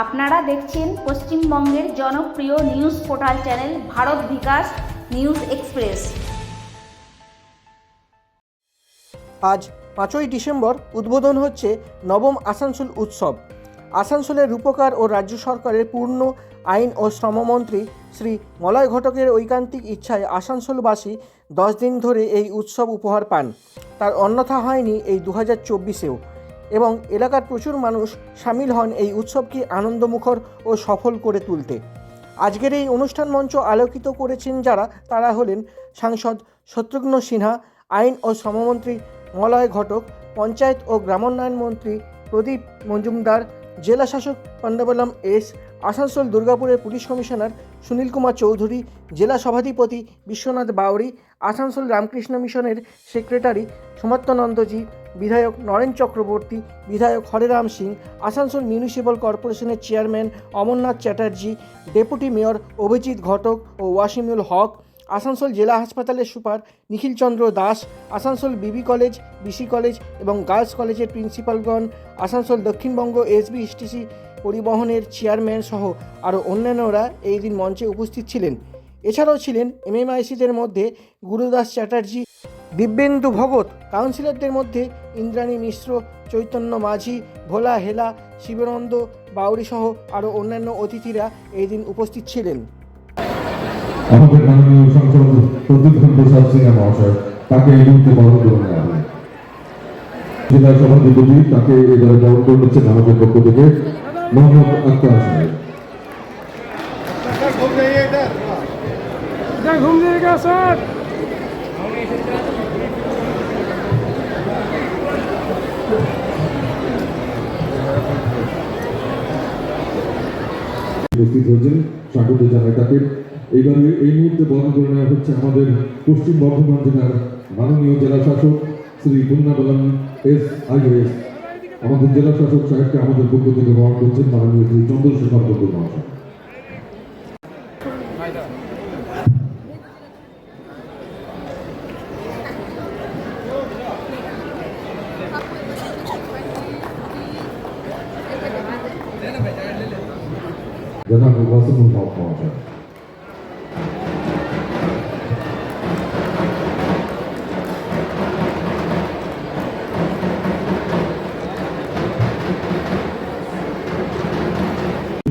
আপনারা দেখছেন পশ্চিমবঙ্গের জনপ্রিয় news portal channel Bharat Bikash news express. আজ পাঁচই ডিসেম্বর উদ্বোধন হচ্ছে নবম আসানসোল উৎসব। আসানসোলের রূপকার ও রাজ্য সরকারের পূর্ণ আইন ও শ্রমমন্ত্রী শ্রী মলয় ঘটকের ঐকান্তিক ইচ্ছায় আসানসোলবাসী দশ দিন ধরে এই উৎসব উপহার পান। তার অন্যথা হয়নি এই দু হাজার চব্বিশেও। এবং এলাকার প্রচুর মানুষ সামিল হন এই উৎসবকে আনন্দমুখর ও সফল করে তুলতে। আজকের এই অনুষ্ঠান মঞ্চ আলোকিত করেছেন যারা, তারা হলেন সাংসদ শত্রুঘ্ন সিনহা, আইন ও শ্রমমন্ত্রী মলয় ঘটক, পঞ্চায়েত ও গ্রামোন্নয়ন মন্ত্রী প্রদীপ মজুমদার, জেলা শাসক পান্ডাবলম এস আসানসোল দুর্গাপুরের পুলিশ কমিশনার সুনীল কুমার চৌধুরী, জেলা সভাধিপতি বিশ্বনাথ বাউরি, আসানসোল রামকৃষ্ণ মিশনের সেক্রেটারি সুমত্তানন্দজি বিধায়ক নরেন চক্রবর্তী, বিধায়ক হরেরাম সিং, আসানসোল মিউনিসিপ্যাল কর্পোরেশনের chairman Amarnath Chatterjee, deputy mayor Abhijit Ghatak ও ওয়াসিমুল হক, আসানসোল জেলা হাসপাতালের super Nikhilchandra Das, Asansol BB college, BC college এবং গার্লস কলেজের প্রিন্সিপালগণ, আসানসোল দক্ষিণবঙ্গ এসবি, এসটিসি পরিবহনের চেয়ারম্যান সহ আরও অন্যান্যরা এই দিন মঞ্চে উপস্থিত ছিলেন। এছাড়াও ছিলেন এমএমআইসিদের মধ্যে গুরুদাস চ্যাটার্জি, দিব্যেন্দু ভগত, কাউন্সিলরদের মধ্যে ইন্দ্রাণী মিশ্র, চৈতন্য মাঝি, ভোলা হেলা, শিবানন্দ বাউরি সহ আরও অন্যান্য অতিথিরা এই দিন উপস্থিত ছিলেন। তাকে জেলা তাকে এবারে বরণ করে আমাদের পক্ষ থেকে। মোহাম্মদ আক্তার সাহেব উপস্থিত হয়েছেন স্বাগত জানাই তাকে। এইবারে এই মুহূর্তে বরণ করে নেওয়া হচ্ছে আমাদের পশ্চিম বর্ধমান জেলার মাননীয় জেলা শাসক শ্রী বন্যাবলন এস আইএস আমাদের জেলা শাসক সাহেবকে আমাদের পক্ষ থেকে বরণ করছেন মাননীয় শ্রী চন্দ্রশেখর বন্দর মহাশয়। জনাব ওয়াসিমুল হক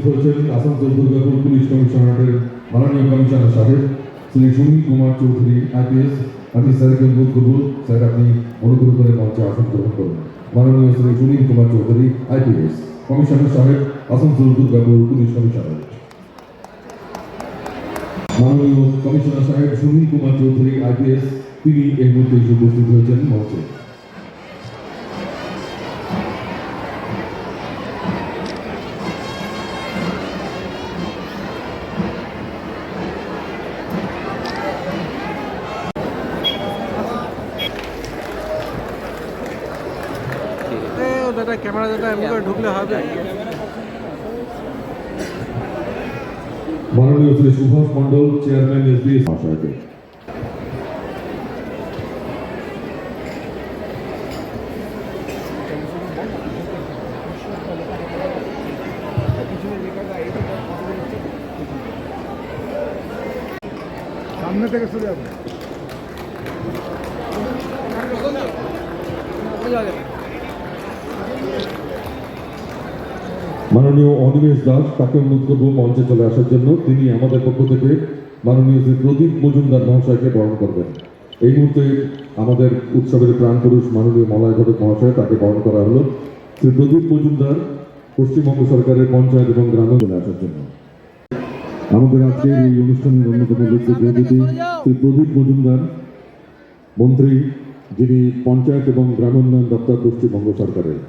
বলছেন আসানসোল দুর্গাপুর পুলিশ কমিশনারের মাননীয় কমিশনার সাহেব, শ্রী সুনীল কুমার চৌধুরী, আইপিএস আমি স্যারকে অনুরোধ করব স্যার, আপনি অনুগ্রহ করে মঞ্চে আসন গ্রহণ করুন। মাননীয় শ্রী সুনীল কুমার চৌধুরী, আইপিএস কমিশনার সাহেব আসানসোল দুর্গাপুর পুলিশ কমিশনার। মাননীয় কমিশনার সাহেব সুনীল কুমার চৌধুরী, আইপিএস, তিনি এই মুহূর্তে উপস্থিত হয়েছেন মঞ্চে। মাননীয় শ্রী সুভাষ মন্ডল চেয়ারম্যান এসবিএস মহাশয়কে সামনে থেকে চলে যাবে মাননীয় দাস, তাকে অনুরোধ করব মঞ্চে চলে আসার জন্য। তিনি আমাদের পক্ষ থেকে মাননীয় শ্রী প্রদীপ মজুমদার মহাশয়কে বরণ করবেন। এই মুহূর্তে আমাদের উৎসবের প্রাণ পুরুষ মাননীয় মলয় ঘটক মহাশয় তাকে বরণ করা হলো। শ্রী প্রদীপ মজুমদার পশ্চিমবঙ্গ সরকারের পঞ্চায়েত এবং গ্রামে চলে আসার জন্য। আমাদের আজকের এই অনুষ্ঠানের অন্যতম ব্যক্তি অতিথি শ্রী প্রদীপ মজুমদার, মন্ত্রী যিনি পঞ্চায়েত এবং গ্রামোন্নয়ন দপ্তর পশ্চিমবঙ্গ সরকারের।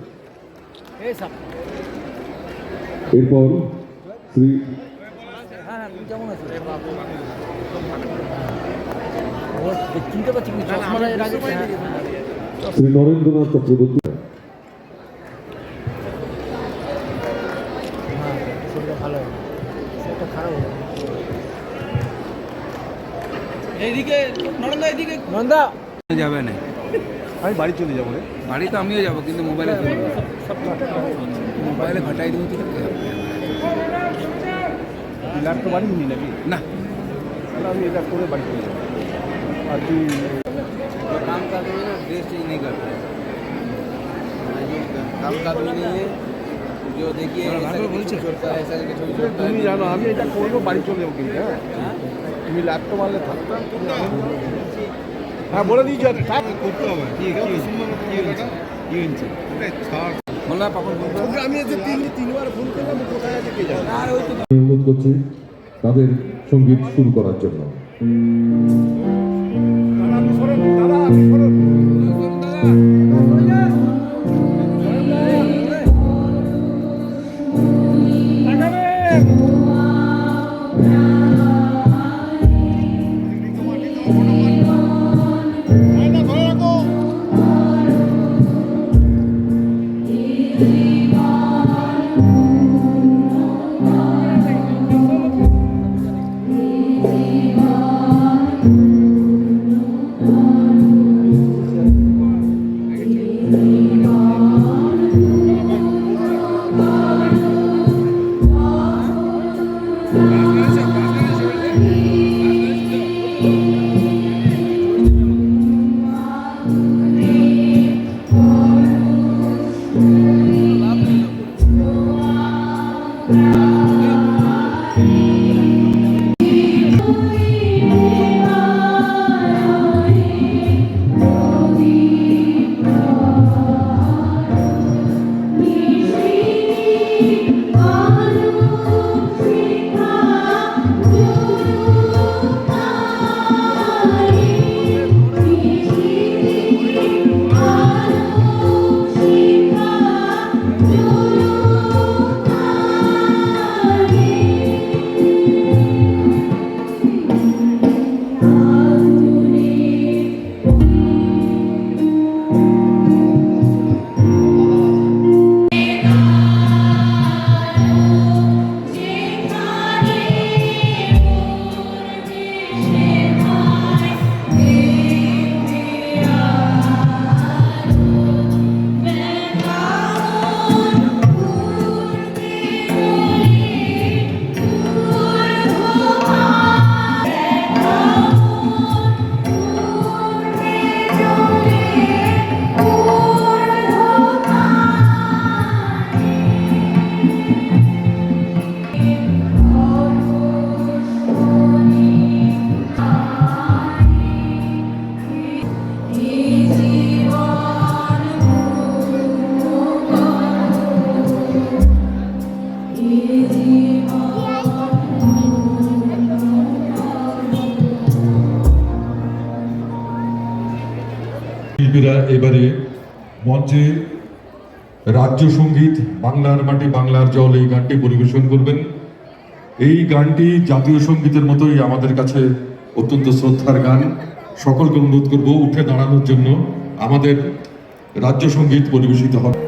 এরপর শ্রী হ্যাঁ, হ্যাঁ। শ্রী নরেন্দ্রনাথ চক্রবর্তী। হ্যাঁ যাবে না। আমি বাড়ি চলে যাব রে। বাড়ি তো আমিও যাব কিন্তু মোবাইলে মোবাইলে ঘটাই দেবো তো পিলার তো বাড়ি নি নাকি? না। তাহলে আমি এটা করে বাড়ি চলে যাব। আর তুই काम তুমি জানো আমি এটা করব বাড়ি চলে যাব কিন্তু হ্যাঁ? তুমি ল্যাপটপ আনলে থাকতাম হ্যাঁ বলে দিয়েছি করতে হবে। কি হচ্ছে? মোল্লা পাপন আমি তিনবার ফোন করলাম কোথায় আছে কে জানে। আর ওই তো অনুরোধ করছি তাদের সংগীত শুরু করার জন্য। শিল্পীরা এবারে মঞ্চে রাজ্য সংগীত, বাংলার মাটি, বাংলার জল, এই গানটি পরিবেশন করবেন। এই গানটি জাতীয় সঙ্গীতের মতোই আমাদের কাছে অত্যন্ত শ্রদ্ধার গান। সকলকে অনুরোধ করব, উঠে দাঁড়ানোর জন্য আমাদের রাজ্য সংগীত পরিবেশিত হবে।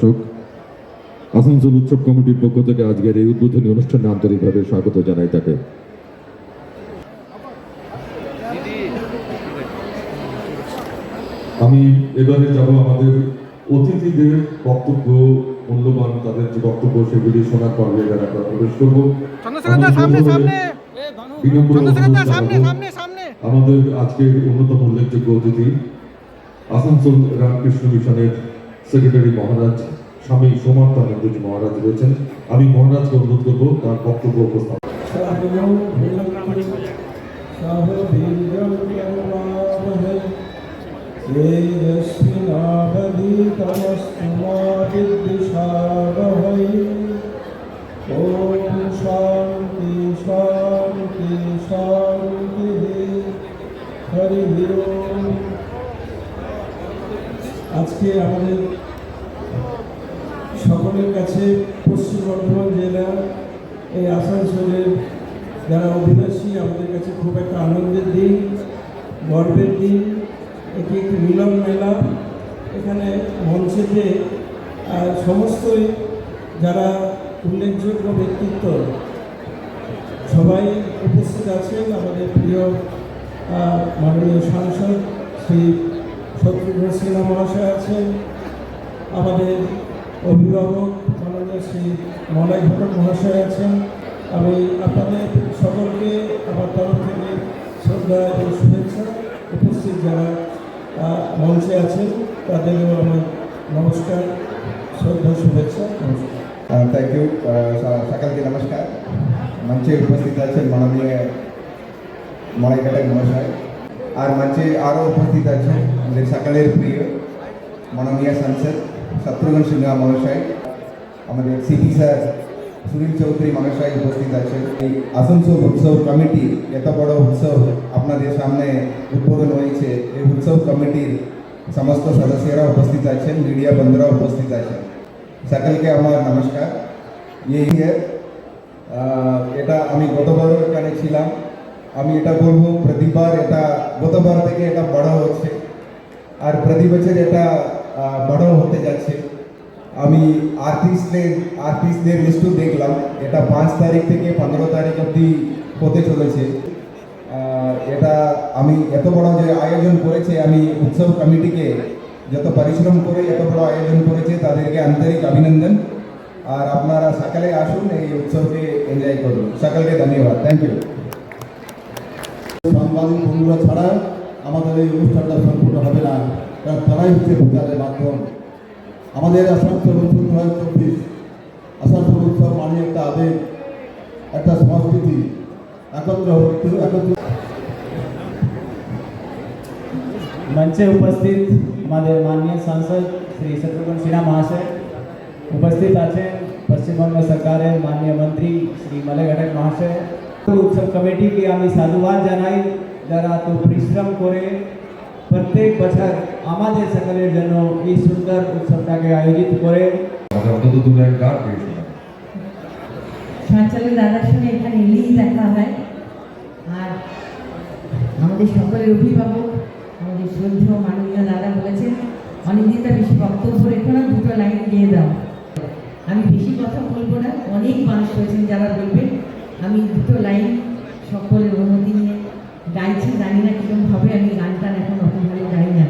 শাসক আসানসোল উৎসব কমিটির পক্ষ থেকে আজকের এই উদ্বোধনী অনুষ্ঠানে আন্তরিকভাবে স্বাগত জানাই তাকে। আমি এবারে যাব আমাদের অতিথিদের বক্তব্য মূল্যবান তাদের যে বক্তব্য সেগুলি শোনার পর্বে এবার আমরা প্রবেশ করব। আমাদের আজকের অন্যতম উল্লেখযোগ্য অতিথি আসানসোল রামকৃষ্ণ মিশনের সেক্রেটারি মহারাজ স্বামী সোমাত্মানন্দজি মহারাজ রয়েছেন। আমি মহারাজকে অনুরোধ করব তার বক্তব্য উপস্থাপন আজকে আমাদের সকলের কাছে পশ্চিম বর্ধমান জেলা, এই আসানসোলের যারা অভিবাসী আমাদের কাছে খুব একটা আনন্দের দিন, গর্বের দিন। এটি একটি মিলন মেলা। এখানে মঞ্চেতে সমস্তই যারা উল্লেখযোগ্য ব্যক্তিত্ব, সবাই উপস্থিত আছেন। আমাদের প্রিয় মাননীয় সাংসদ শ্রী শত্রুঘ্ন সিনহা মহাশয় আছেন। আমাদের অভিভাবক মাননীয় শ্রী মলয় ঘটক মহাশয় আছেন। আমি আপনাদের সকলকে আমার তরফ থেকে শ্রদ্ধা এবং শুভেচ্ছা উপস্থিত যারা মঞ্চে আছেন তাদেরও আমার নমস্কার, শ্রদ্ধা, শুভেচ্ছা, নমস্কার। থ্যাংক ইউ সকলকে নমস্কার। মঞ্চে উপস্থিত আছেন মাননীয় মলাই ঘটক মহাশয়। আর মঞ্চে আরও উপস্থিত আছেন আমাদের সকলের প্রিয় মাননীয় সাংসদ শত্রুঘ্ন সিনহা মহাশয়, আমাদের সিপি স্যার সুনীল চৌধুরী মহাশয় উপস্থিত আছেন। এই আসানসোল উৎসব কমিটি এত বড় উৎসব আপনাদের সামনে উদ্বোধন হয়েছে। এই উৎসব কমিটির সমস্ত সদস্যরা উপস্থিত আছেন, মিডিয়া বন্ধুরা উপস্থিত আছেন। সকলকে আমার নমস্কার। এই এটা আমি গতবার এখানে ছিলাম। আমি এটা বলব, প্রতিবার এটা, গতবার থেকে এটা বড় হচ্ছে। আর প্রতি বছর এটা বড় হতে যাচ্ছে। আমি আর্টিস্টদের আর্টিস্টদের লিস্টও দেখলাম। এটা পাঁচ তারিখ থেকে পনেরো তারিখ অবধি হতে চলেছে। এটা আমি এত বড় যে আয়োজন করেছে, আমি উৎসব কমিটিকে যত পরিশ্রম করে এত বড় আয়োজন করেছে, তাদেরকে আন্তরিক অভিনন্দন। আর আপনারা সকালে আসুন, এই উৎসবকে এনজয় করুন। সকালকে ধন্যবাদ। থ্যাংক ইউ সাংবাদিক বন্ধুরা ছাড়া আমাদের এই অনুষ্ঠানটা সম্পূর্ণ হবে না। তারাই হচ্ছে প্রচারের মাধ্যম আমাদের আসানসোল উৎসব দু হাজার চব্বিশ আসানসোল উৎসব মানে একটা আবেগ একটা সংস্কৃতি একত্র হতে একত্র मंचे उपस्थित हमारे माननीय सांसद श्री शत्रुघ्न सिन्हा महाशय उपस्थित আছেন পশ্চিমবঙ্গ সরকারের মাননীয় মন্ত্রী শ্রী মলয় ঘটক মহাশয় তো উৎসব কমিটিকে আমি সাধুবাদ জানাই যারা তো পরিশ্রম করে প্রত্যেক বছর আমাদের সকলের জন্য এই সুন্দর উৎসবটাকে আয়োজিত করে। সঞ্চালক দাদার সঙ্গে এখানে এলেই দেখা হয়। আর আমাদের সকলের অভিভাবক আমাদের শ্রদ্ধেয় মাননীয় দাদা বলেছেন অনেকদিন তো বেশি বক্তব্য রেখো না দুটো লাইন দিয়ে দাও। আমি বেশি কথা বলব না অনেক মানুষ রয়েছেন যারা বলবেন। আমি দুটো লাইন সকলের অনুমতি গাইছি জানি না কীরকম হবে আমি গানটা এখন অত ভালো গাই না।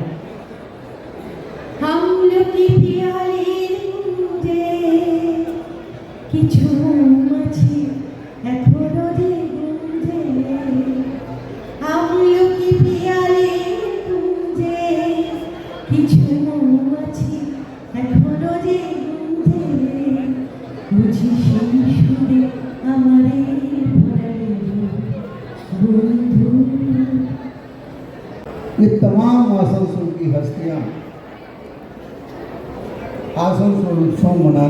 কিছু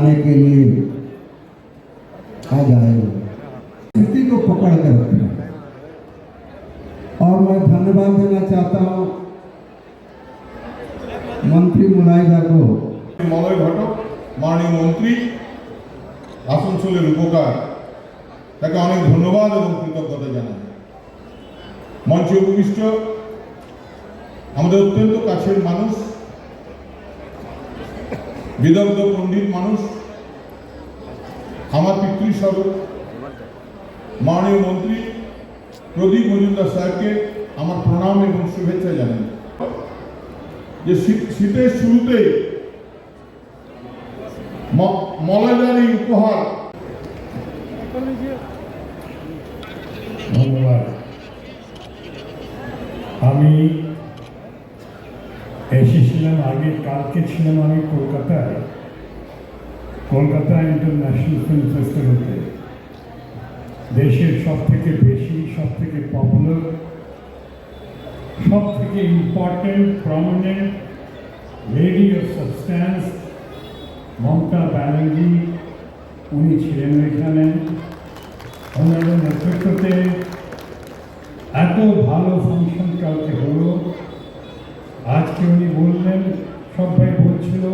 उत्सव मनाने के लिए आज आए हुए हैं। स्थिति को पकड़ कर रखें और मैं धन्यवाद देना चाहता हूँ मंत्री मुलायदा को মলয় ঘটক মাননীয় মন্ত্রী আসানসোলের উপকার তাকে অনেক ধন্যবাদ এবং কৃতজ্ঞতা জানাই মঞ্চে উপবিষ্ট আমাদের অত্যন্ত কাছের মানুষ বিদগ্ধ পণ্ডিত মানুষ, আমার পিতৃস্বরূপ মাননীয় মন্ত্রী প্রদীপ মজুমদার সাহেবকে আমার প্রণাম এবং শুভেচ্ছা জানাই। যে শীত- শীতের শুরুতে ম- মলয়দার উপহার। ধন্যবাদ। আমি এসেছিলাম আগে কালকে ছিলাম আমি কলকাতায় কলকাতা ইন্টারন্যাশনাল ফিল্ম ফেস্টিভ্যালতে দেশের সব থেকে বেশি সব থেকে পপুলার সব থেকে important prominent lady of substance Mamata Banerjee, উনি ছিলেন এখানে। ওনাদের নেতৃত্বতে এত ভালো ফাংশন কালকে হলো। আজকে উনি বললেন সবাই বলছিল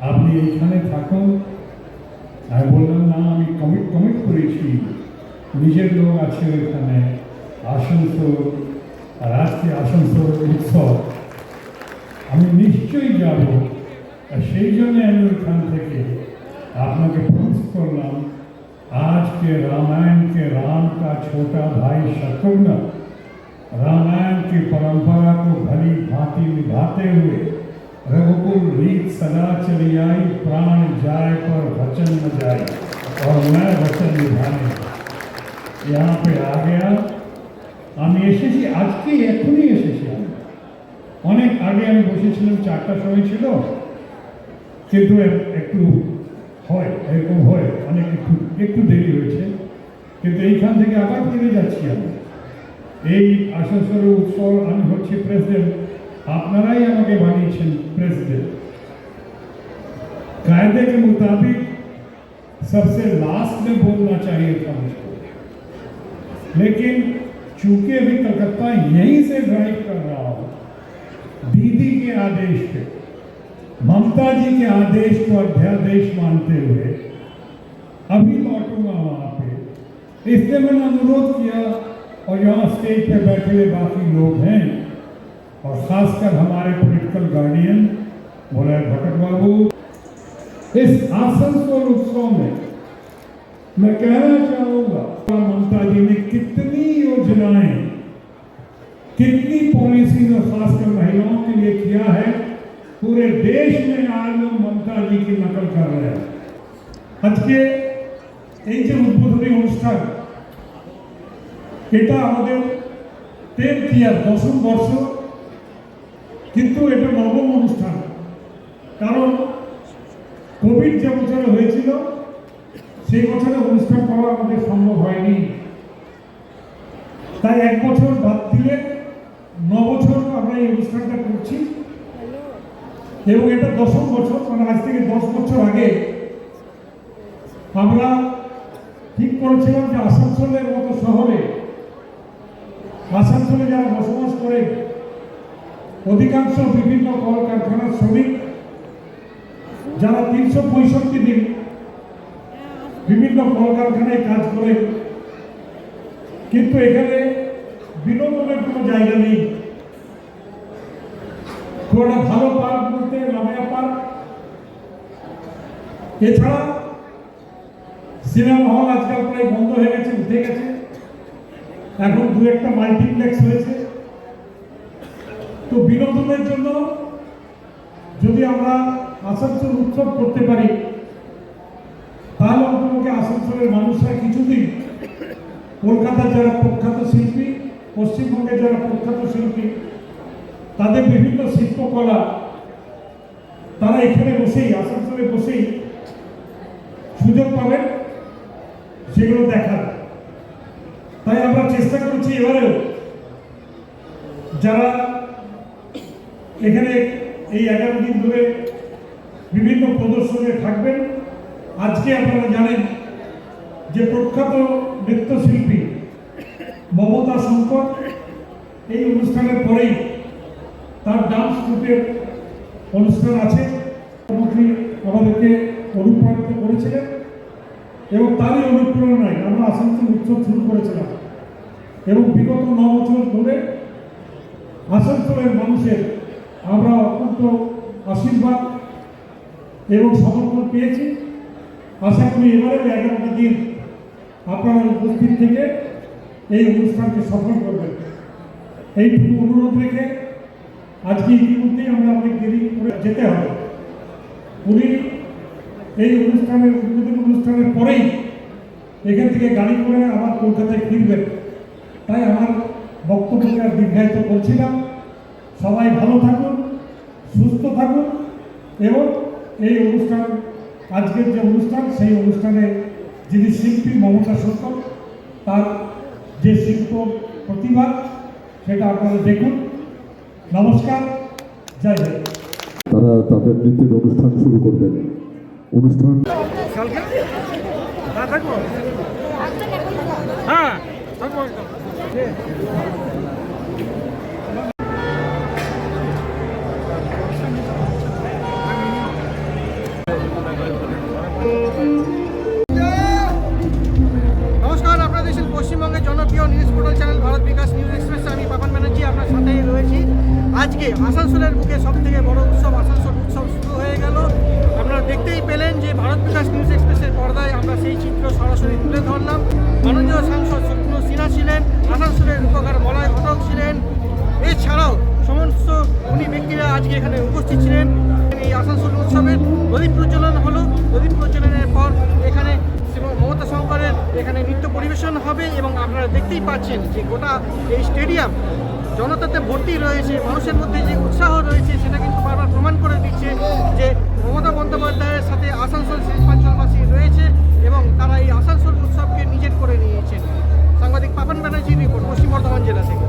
আপনি এইখানে থাকুন আমি বললাম না আমি কমিট কমিট করেছি নিজের লোক আছে ওইখানে আসানসোল আর আজকে আসানসোল উৎসব আমি নিশ্চয়ই যাব আর সেই জন্য আমি ওইখান থেকে আপনাকে প্রমিস করলাম आज के रामायण के राम का छोटा भाई शत्रुघ्न रामायण की परंपरा को भली भांति निभाते हुए रघुकुल रीत सदा चली आई प्राण जाए पर वचन न जाए और मैं वचन निभाने यहाँ पे आ गया আমি এসেছি আজকে এখনই এসেছি আমি অনেক আগে আমি বসেছিলাম চারটার সময় ছিল কিন্তু এক- একটু হয় এরকম হয় অনেক একটু একটু দেরি হয়েছে কিন্তু এইখান থেকে আবার ফিরে যাচ্ছি আমি আসানসোলের উৎসব, আমি হচ্ছি প্রেসিডেন্ট আপনারাই আমাকে বানিয়েছেন প্রেসিডেন্ট कायदे के मुताबिक सबसे लास्ट में बोलना चाहिए था मुझको लेकिन चूँकि अभी कलकत्ता यहीं से ड्राइव कर रहा हूँ दीदी के आदेश पे ममता जी के आदेश को अध्यादेश मानते हुए अभी लौटूँगा वहाँ पे इसलिए मैंने अनुरोध किया और यहाँ स्टेज पे बैठे हुए बाकी लोग हैं और खासकर हमारे पॉलिटिकल गार्डियन बोले भट्ट बाबू इस आसनसोल उत्सव में मैं कहना चाहूंगा ममता जी ने कितनी योजनाएं कितनी पॉलिसी और खासकर महिलाओं के लिए किया है पूरे देश में आज लोग ममता जी की नकल कर रहे हैं আজকে এই যে উদ্বোধনী অনুষ্ঠান এটা আমাদের টেন্থ ইয়ার, দশম বর্ষ। কিন্তু এটা নবম অনুষ্ঠান। কারণ কোভিড যে বছরে হয়েছিল, সেই বছরে অনুষ্ঠান করা আমাদের সম্ভব হয়নি। তাই এক বছর বাদ দিলে ন বছর আমরা এই অনুষ্ঠানটা করছি। এবং এটা দশম বছর মানে আজ থেকে দশ বছর আগে আমরা ঠিক করেছিলাম যে আসানসোলের মতো শহরে আসানসোলে যারা বসবাস করে অধিকাংশ বিভিন্ন কলকারখানার শ্রমিক, যারা তিনশো পঁয়ষট্টি দিন বিভিন্ন কলকারখানায় কাজ করে, কিন্তু এখানে বিনোদনের কোনো জায়গা নেই। একটা ভালো পার্ক বলতে লামায়া পার্ক। এছাড়া সিনেমা হল আজকাল প্রায় বন্ধ হয়ে গেছে, উঠে গেছে। এখন দু একটা মাল্টিপ্লেক্স হয়েছে। তো বিনোদনের জন্য যদি আমরা আসানসোল উৎসব করতে পারি, তাহলে অন্তত আসানসোলের মানুষরা কিছুদিন কলকাতার যারা প্রখ্যাত শিল্পী, পশ্চিমবঙ্গের যারা প্রখ্যাত শিল্পী, তাদের বিভিন্ন শিল্পকলা, তারা এখানে বসেই, আসানসোলে বসেই সুযোগ পাবেন, সেগুলো দেখার। তাই আমরা চেষ্টা করছি এবারেও যারা এখানে এই এগারো দিন ধরে বিভিন্ন প্রদর্শনে থাকবেন, আজকে আপনারা জানেন যে প্রখ্যাত নৃত্যশিল্পী মমতা শঙ্কর এই অনুষ্ঠানের পরেই তার ডান্স গ্রুপের অনুষ্ঠান আছে, মুখ্যমন্ত্রী আমাদেরকে অনুপ্রাণিত করেছিলেন এবং তারই অনুপ্রেরণায় আমরা আসানসোল উৎসব শুরু করেছিলাম। এবং বিগত ন বছর ধরে আসানসোলের মানুষের আমরা অত্যন্ত আশীর্বাদ এবং সমর্থন পেয়েছি। আশা করি এবারেও এগারোটা দিন আপনারা উপস্থিত থেকে এই অনুষ্ঠানকে সফল করবেন। এইটুকু অনুরোধ রেখে আজকে ইতিমধ্যেই আমরা অনেক দেরি করে যেতে হবে। উনি এই অনুষ্ঠানের উদ্বোধন অনুষ্ঠানের পরেই এখান থেকে গাড়ি করে আবার কলকাতায় ফিরবেন। তাই আমার বক্তব্যকে আর দীর্ঘায়িত করছিলাম সবাই ভালো থাকুন সুস্থ থাকুন এবং এই অনুষ্ঠান আজকের যে অনুষ্ঠান সেই অনুষ্ঠানে যিনি শিল্পী মমতা সত্য তার যে শিল্প প্রতিভা সেটা আপনারা দেখুন। নমস্কার জয় জয় তারা তাদের নৃত্যের অনুষ্ঠান শুরু করবেন। অনুষ্ঠান নমস্কার, আপনারা দেখছেন পশ্চিমবঙ্গের জনপ্রিয় news portal channel Bharat Bikash news আমি পাপান ব্যানার্জি, আপনার সাথেই রয়েছি। আজকে আসানসোলের বুকে সব থেকে বড় দেখতেই পাচ্ছেন যে গোটা এই স্টেডিয়াম জনতাতে ভর্তি রয়েছে, মানুষের মধ্যে যে উৎসাহ রয়েছে সেটা কিন্তু বারবার প্রমাণ করে দিচ্ছে যে মমতা বন্দ্যোপাধ্যায়ের সাথে আসানসোল শিল্পাঞ্চলবাসী রয়েছে এবং তারা এই আসানসোল উৎসবকে নিজের করে নিয়েছেন। সাংবাদিক পাপন ব্যানার্জি রিপোর্ট পশ্চিম বর্ধমান জেলা থেকে।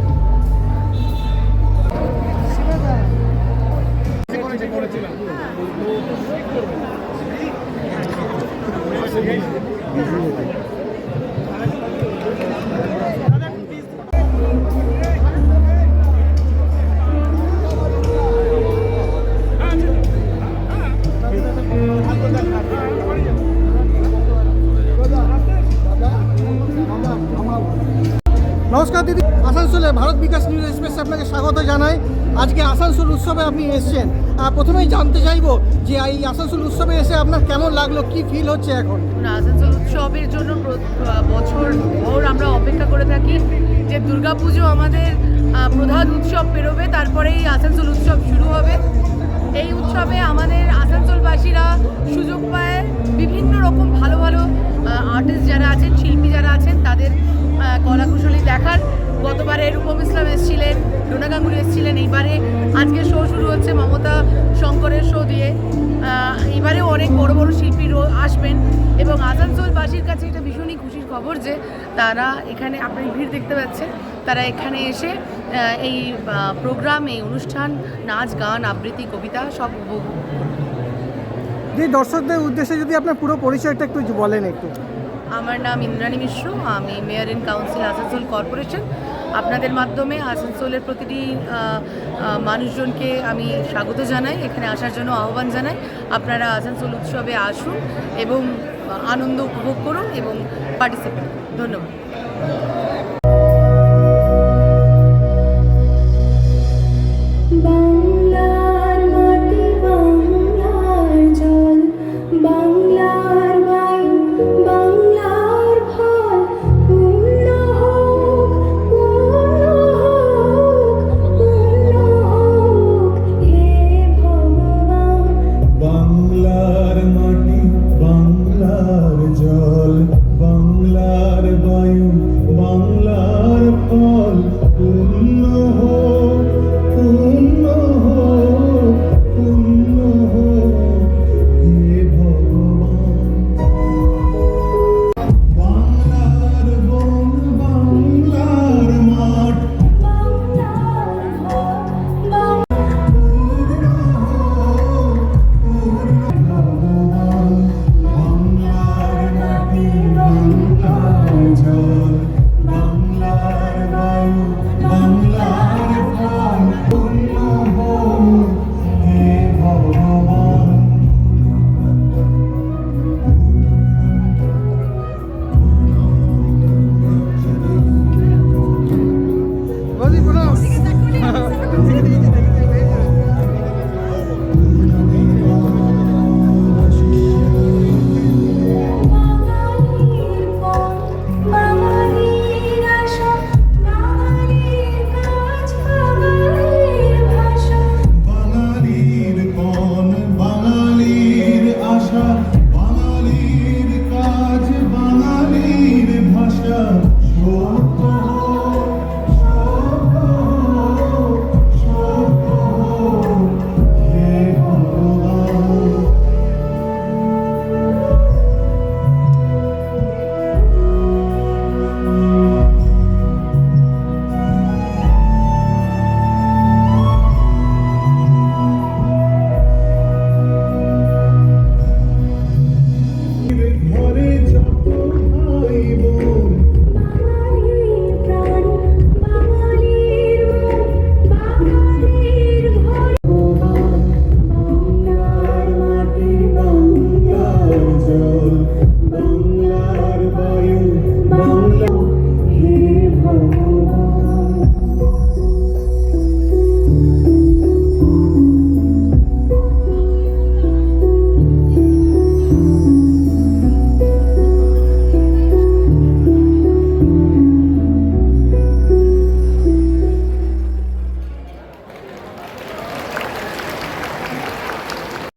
স্বাগত জানাই। আজকে আসানসোল উৎসবে আপনি এসছেন। প্রথমেই জানতে চাইব যে এই আসানসোল উৎসবে এসে আপনার কেমন লাগল, কি ফিল হচ্ছে এখন? আসানসোল উৎসবের জন্য বছর ভর আমরা অপেক্ষা করে থাকি যে দুর্গাপুজো আমাদের প্রধান উৎসব পেরোবে তারপরেই আসানসোল উৎসব শুরু হবে। এই উৎসবে আমাদের আসানসোলবাসীরা সুযোগ পায় বিভিন্ন রকম ভালো ভালো আর্টিস্ট যারা আছেন, শিল্পী যারা আছেন, তাদের কলাকুশলী দেখার। গতবারে রূপম ইসলাম এসেছিলেন ডোনা গাঙ্গুলি এসেছিলেন। এইবারে আজকে শো শুরু হচ্ছে মমতা শঙ্করের শো দিয়ে। এবারেও অনেক বড় বড় শিল্পী আসবেন এবং আসানসোলবাসীর কাছে এটা ভীষণই খুশির খবর যে তারা এখানে আপনি ভিড় দেখতে পাচ্ছেন তারা এখানে এসে এই প্রোগ্রাম এই অনুষ্ঠান নাচ গান আবৃত্তি কবিতা সব উপভোগ যে দর্শকদের উদ্দেশ্যে যদি আপনার পুরো পরিচয়টা একটু বলেন একটু। আমার নাম ইন্দ্রাণী মিশ্র আমি mayor in council Asansol corporation আপনাদের মাধ্যমে আসানসোলের প্রতিটি মানুষজনকে আমি স্বাগত জানাই, এখানে আসার জন্য আহ্বান জানাই। আপনারা আসানসোল উৎসবে আসুন এবং আনন্দ উপভোগ করুন এবং পার্টিসিপেট ধন্যবাদ।